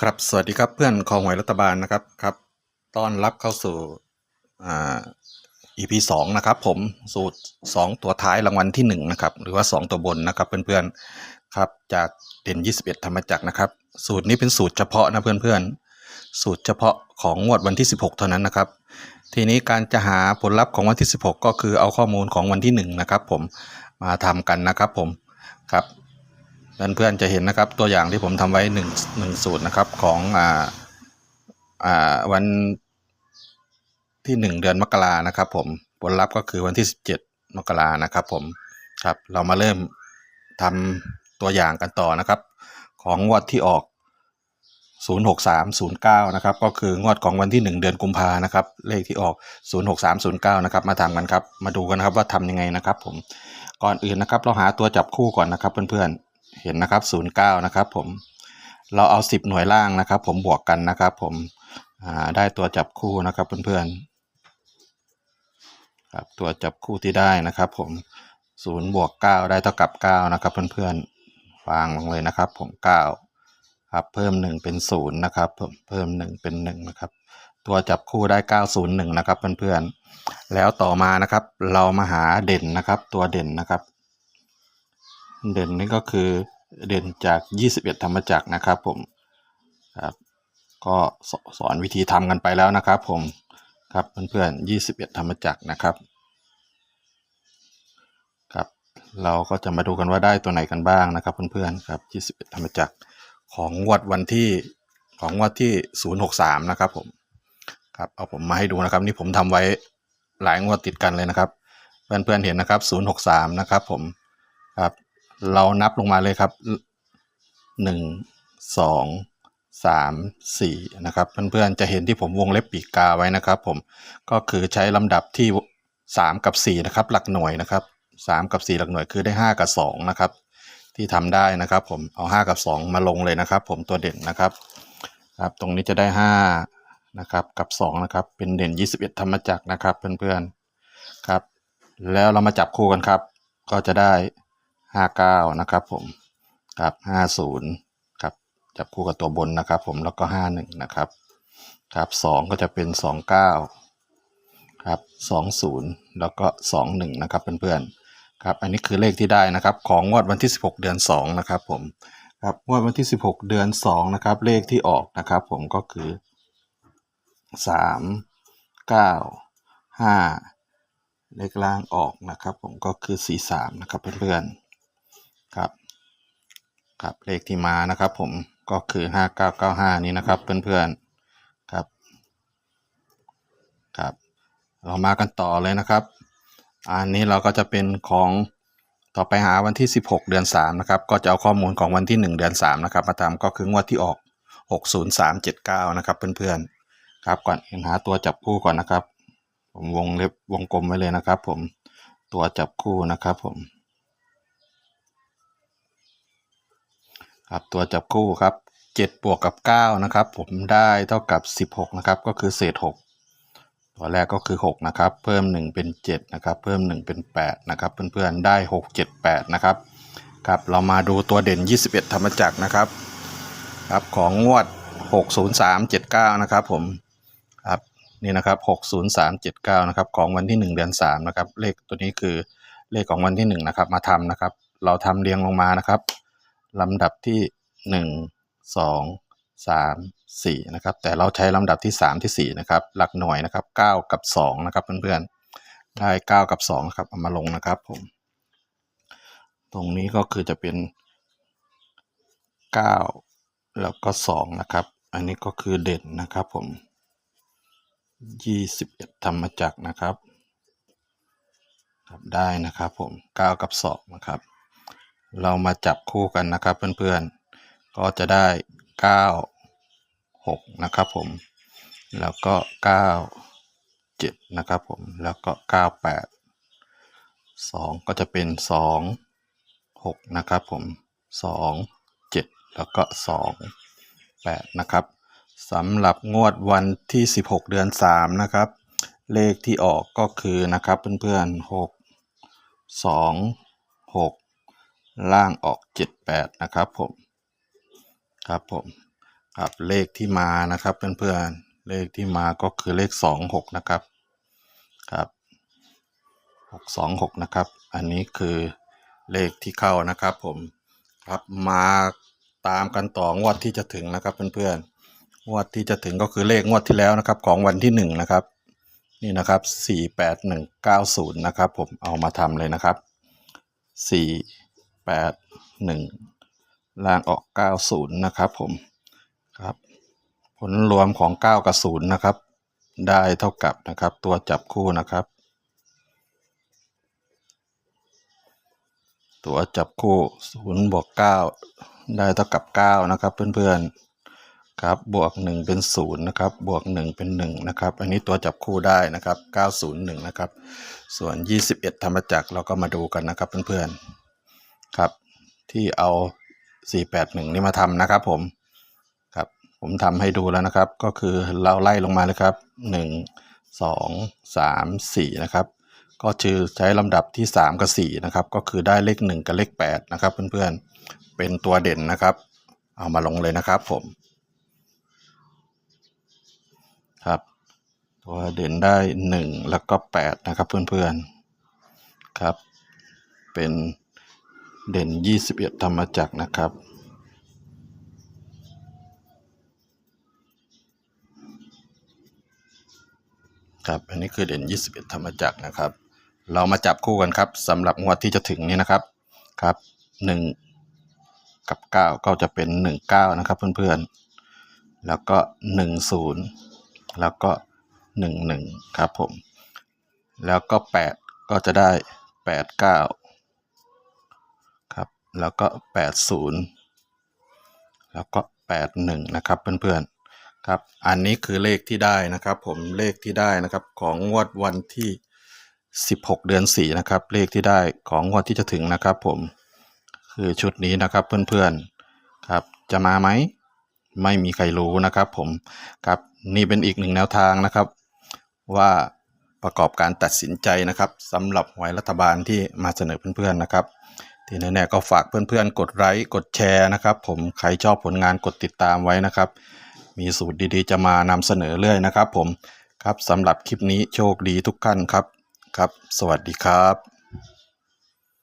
ครับสวัสดีครับเพื่อนของหวยรัฐบาลนะครับครับต้อนรับเข้าสู่อ่า EP สองนะครับผมสูตรสองตัวท้ายรางวัลที่หนึ่งนะครับหรือว่าสองตัวบนนะครับเพื่อนๆครับจากเด่น21ธรรมจักรนะครับ สูตรนี้เป็นสูตรเฉพาะนะเพื่อนๆสูตรเฉพาะของงวดวันที่16เท่านั้นนะครับ ทีนี้การจะหาผลลัพธ์ของวันที่16ก็คือเอาข้อมูลของวันที่1นะครับ ผมมาทำกันนะครับผมครับ เพื่อนๆจะเห็นนะครับตัวอย่างที่ผมทำไว้หนึ่งหนึ่งสูตรนะครับของอ่าอ่าวันที่หนึ่งเดือนมกรานะครับ ผมผลลัพธ์ก็คือวันที่สิบเจ็ดมกรานะครับผมครับเรามาเริ่มทำตัวอย่างกันต่อนะครับ ของงวดที่ออก 06309 นะครับ ก็คืองวดของวันที่ 1 เดือนกุมภานะครับ เลขที่ออก 06309 นะครับ มาทำกันครับ มาดูกันครับว่าทำยังไงนะครับ ผม ก่อนอื่นนะครับ เราหาตัวจับคู่ก่อนนะครับเพื่อนๆ เห็นนะครับ 09 นะครับผมเราเอา 10 หน่วยล่างนะครับ ผมบวกกันนะครับ ผมได้ตัวจับคู่นะครับเพื่อนๆครับตัวจับคู่ที่ได้นะครับ ผม0บวก9ได้เท่ากับ 9 นะครับเพื่อนๆวางลงเลยนะครับ ผม 9 ครับเพิ่ม 1 เป็น 0 นะครับผมเพิ่ม 1 เป็น 1 นะครับ ตัวจับคู่ได้ 901 นะครับเพื่อนๆแล้วต่อมานะครับ เรามาหาเด่นนะครับ ตัวเด่นนะครับ เด่นนี่ก็คือเด่นจาก 21 ธรรมจักรนะครับผมครับก็สอนวิธีทำกันไปแล้วนะครับผมครับเพื่อนๆ21 ธรรมจักรนะครับครับ เราก็จะมาดูกันว่าได้ตัวไหนกันบ้างนะครับ เพื่อนๆครับ21 ธรรมจักรของงวดวันที่ของงวดที่ 063 นะครับผมครับเอาผมมาให้ดูนะครับ นี่ผมทำไว้หลายงวดติดกันเลยนะครับ เพื่อนๆเห็นนะครับ 063 นะครับผมครับ เรานับลงมาเลยครับ 1 2 3 4 นะครับ เพื่อนๆ จะเห็นที่ผมวงเล็บปีกกาไว้นะครับ ผมก็คือใช้ลำดับที่ 3 กับ 4 นะครับ หลักหน่วยนะครับ 3 กับ 4 หลักหน่วยคือได้ 5 กับ 2 นะครับ ที่ทำได้นะครับ ผมเอา 5 กับ 2 มาลงเลยนะครับ ผมตัวเด่นนะครับครับ ตรงนี้จะได้ 5 นะครับกับ 2 นะครับ เป็นเด่น 21 ธรรมจักรนะครับ เพื่อนๆ ครับ แล้วเรามาจับคู่กันครับ ก็จะได้ 59นะครับผมกับ50ครับจับคู่กับตัวบนนะครับ ผมแล้วก็51นะครับครับ2ก็จะเป็น29ครับ20แล้วก็21นะครับเพื่อนๆครับอันนี้คือเลขที่ได้นะครับของงวดวันที่16เดือน2นะครับผมครับงวดวันที่16เดือน2นะครับเลขที่ออกนะครับ ผมก็คือ3 9 5เก้าห้าเลขล่างออกนะครับ ผมก็คือ43นะครับเพื่อนๆ ครับเลขที่มานะครับ ผมก็คือ5995นี้นะครับ เพื่อนๆครับ ครับ เรามากันต่อเลยนะครับ อันนี้เราก็จะเป็นของต่อไปหาวันที่ 16 เดือน 3 นะครับ ก็จะเอาข้อมูลของวันที่ 1 เดือน 3 นะครับ มาทำก็คืองวดที่ออก 60379 นะครับ เพื่อนๆ ครับ ก่อนอื่นหาตัวจับคู่ก่อนนะครับ ผมวงเล็บวงกลมไว้เลยนะครับ ผมตัวจับคู่นะครับผม ครับตัวจับคู่ครับ7บวกกับ9นะครับผมได้เท่ากับ 16นะครับก็คือเศษ 6 ตัวแรกก็คือ6นะครับเพิ่ม 1 เป็น 7 นะครับ เพิ่ม 1 เป็น 8 นะครับ เพื่อนๆได้ 6 7 8 นะครับครับเรามาดูตัวเด่น 21 ธรรมจักรนะครับครับของงวด 60379 นะครับผมครับนี่นะครับ 60379 นะครับของวันที่ 1 เดือน 3 นะครับ เลขตัวนี้คือเลขของวันที่ 1 นะครับมาทำนะครับ เราทำเรียงลงมานะครับ ลำดับที่หนึ่งสองสามสี่นะครับแต่เราใช้ลำดับที่สามที่สี่นะครับ หลักหน่วยนะครับเก้ากับสองนะครับเพื่อนๆได้เก้ากับสองนะครับเอามาลงนะครับผม ตรงนี้ก็คือจะเป็นเก้าแล้วก็สองนะครับ อันนี้ก็คือเด่นนะครับผมยี่สิบเอ็ดธรรมจักรนะครับครับได้นะครับผมเก้ากับสองนะครับ เรามาจับคู่กันนะครับเพื่อนๆ ก็จะได้ 9 6 นะครับผม แล้วก็ 9 7 นะครับผม แล้วก็ 9 8 2 ก็จะเป็น 2 6 นะครับผม 2 7 แล้วก็ 2 8 นะครับสำหรับงวดวันที่ 16 เดือน 3 นะครับ เลขที่ออกก็คือนะครับเพื่อนๆ 6 2 6 ล่างออก 78 นะครับผม ครับผมครับเลขที่มานะครับเพื่อนๆ เลขที่มาก็คือเลขสองหกนะครับ ครับหกสองหกนะครับ อันนี้คือเลขที่เข้านะครับผม ครับมาตามกันต่องวดที่จะถึงนะครับเพื่อนๆ งวดที่จะถึงก็คือเลขงวดที่แล้วนะครับของวันที่หนึ่งนะครับ นี่นะครับสี่แปดหนึ่งเก้าศูนย์นะครับผมเอามาทำเลยนะครับสี่ แปดหนึ่งล่างออกเก้าศูนย์นะครับผมครับ ผลรวมของ 9 กับ 0 นะครับ ได้เท่ากับนะครับ ตัวจับคู่นะครับ ตัวจับคู่0บวก9ได้เท่ากับ 9 นะครับ เพื่อนๆครับบวก 1 เป็น 0 นะครับ บวก 1 เป็น 1 นะครับ อันนี้ตัวจับคู่ได้นะครับ 901 นะครับ ส่วน 21ธรรมจักรเราก็มาดูกันนะครับเพื่อนๆ ครับ ที่เอา 481 นี่มาทำนะครับ ผมครับ ผมทำให้ดูแล้วนะครับ ก็คือเราไล่ลงมาเลยครับ 1 2 3 4 นะครับ ก็คือใช้ลำดับที่ 3 กับ 4 นะครับ ก็คือได้เลข 1 กับเลข 8 นะครับ เพื่อนๆ เป็นตัวเด่นนะครับ เอามาลงเลยนะครับ ผม ครับ ตัวเด่นได้ 1 แล้วก็ 8 นะครับ เพื่อนๆ ครับ เป็น เด่น 21 ธรรมจักรนะครับ ครับ อันนี้คือเด่น 21 ธรรมจักรนะครับ เรามาจับคู่กันครับสำหรับงวดที่จะถึงนี้นะครับ ครับ 1 กับ 9 ก็จะเป็น 19 นะครับเพื่อนๆ แล้วก็ 10 แล้วก็ 11 ครับผม แล้วก็ 8 ก็จะได้ 89 แล้วก็ 80 แล้วก็ 81 นะครับเพื่อนๆครับ อันนี้คือเลขที่ได้นะครับ ผมเลขที่ได้นะครับของงวดวันที่ 16 เดือน 4 นะครับ เลขที่ได้ของงวดที่จะถึงนะครับผมคือชุดนี้นะครับเพื่อนๆครับจะมาไหมไม่มีใครรู้นะครับ ผมครับนี่เป็นอีกหนึ่งแนวทางนะครับ ว่าประกอบการตัดสินใจนะครับสำหรับหวยรัฐบาลที่มาเสนอเพื่อนๆนะครับ ทีนี้เน่ยก็ฝากเพื่อนๆ กดไลค์กดแชร์นะครับ ผมใครชอบผลงานกดติดตามไว้นะครับ มีสูตรดีๆ จะมานำเสนอเรื่อยนะครับ ผมครับสำหรับคลิปนี้โชคดีทุกท่านครับครับ สวัสดีครับ